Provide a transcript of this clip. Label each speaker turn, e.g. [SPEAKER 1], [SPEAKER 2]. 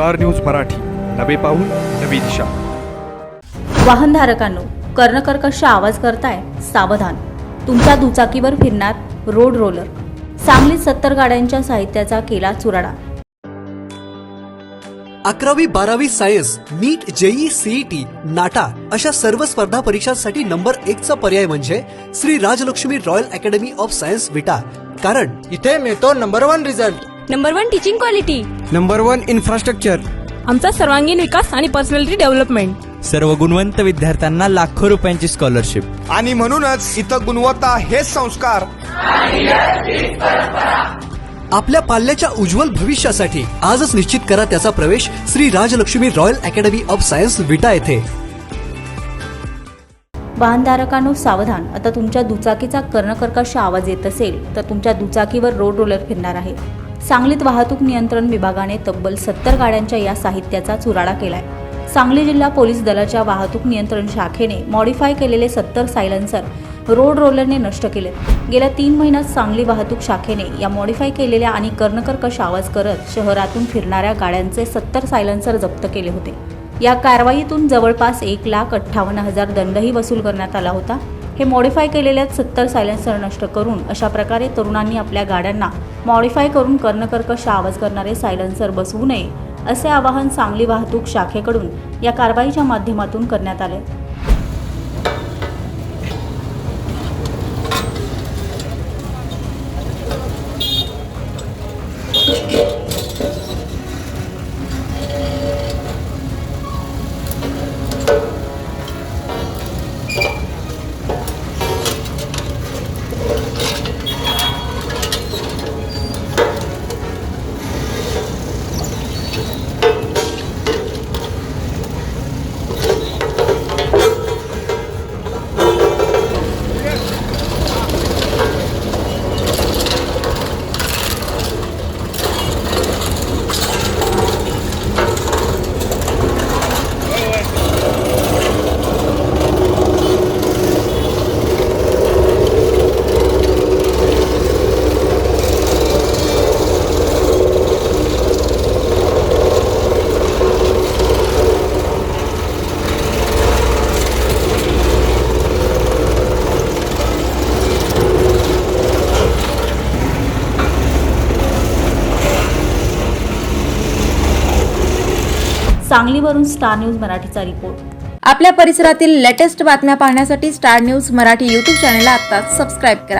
[SPEAKER 1] Star news Marathi. नवे पाऊल नवी दिशा.
[SPEAKER 2] वाहनधारकांनो कर्णकर्कश आवाज करताय सावधान. तुमच्या दुचाकीवर फिरणार रोड रोलर. सांगलीत सत्तर गाड्यांच्या साहित्याचा केला चुराडा.
[SPEAKER 3] अकरावी बारावी science NEET JEE CET NATA अशा सर्व स्पर्धा परीक्षांसाठी नंबर एक चा पर्याय म्हणजे Shri Rajlakshmi Royal Academy of Science Vita. कारण
[SPEAKER 4] इथे मिळतो number one result.
[SPEAKER 5] Number one teaching quality
[SPEAKER 4] number one infrastructure
[SPEAKER 5] आमचा सर्वांगीण विकास आणि पर्सनॅलिटी डेव्हलपमेंट
[SPEAKER 6] सर्व गुणवंत विद्यार्थ्यांना लाखो रुपयांची स्कॉलरशिप
[SPEAKER 7] आणि म्हणूनच इथं गुणवत्ता हेच संस्कार.
[SPEAKER 3] आपल्या पाल्याच्या उज्ज्वल भविष्यासाठी आजच निश्चित करा त्याचा प्रवेश Shri Rajlakshmi Royal Academy of Science Vita येथे.
[SPEAKER 2] वाहनधारकांनो सावधान. आता तुमच्या दुचाकीचा कर्णकर्कश आवाज येत असेल तर तुमच्या दुचाकीवर रोड रोलर फिरणार आहे. सांगलीत वाहतूक नियंत्रण विभागाने तब्बल सत्तर गाड्यांच्या या साहित्याचा चुराडा केलाय. सांगली जिल्हा पोलीस दलाच्या वाहतूक नियंत्रण शाखेने मॉडिफाय केलेले सत्तर सायलेन्सर रोड रोलरने नष्ट केले गेल्या तीन महिन्यात सांगली वाहतूक शाखेने या मॉडिफाय केलेल्या आणि कर्णकर्कश आवाज करत शहरातून फिरणाऱ्या गाड्यांचे सत्तर सायलेन्सर जप्त केले होते. या कारवाईतून जवळपास एक लाख अठ्ठावन्न हजार दंडही वसूल करण्यात आला होता. हे मॉडिफाय केलेल्या सत्तर सायलेन्सर नष्ट करून अशा प्रकारे तरुणांनी आपल्या गाड्यांना मॉडिफाय करून कर्णकर्कश आवाज करणारे सायलेन्सर बसवू नये असे आवाहन सांगली वाहतूक शाखेकडून या कारवाईच्या माध्यमातून करण्यात आले. सांगलीवरून स्टार न्यूज मराठीचा रिपोर्ट.
[SPEAKER 8] आपल्या परिसरातील लेटेस्ट बातम्या पाहण्यासाठी स्टार न्यूज मराठी यूट्यूब चॅनलला आता सबस्क्राईब करा.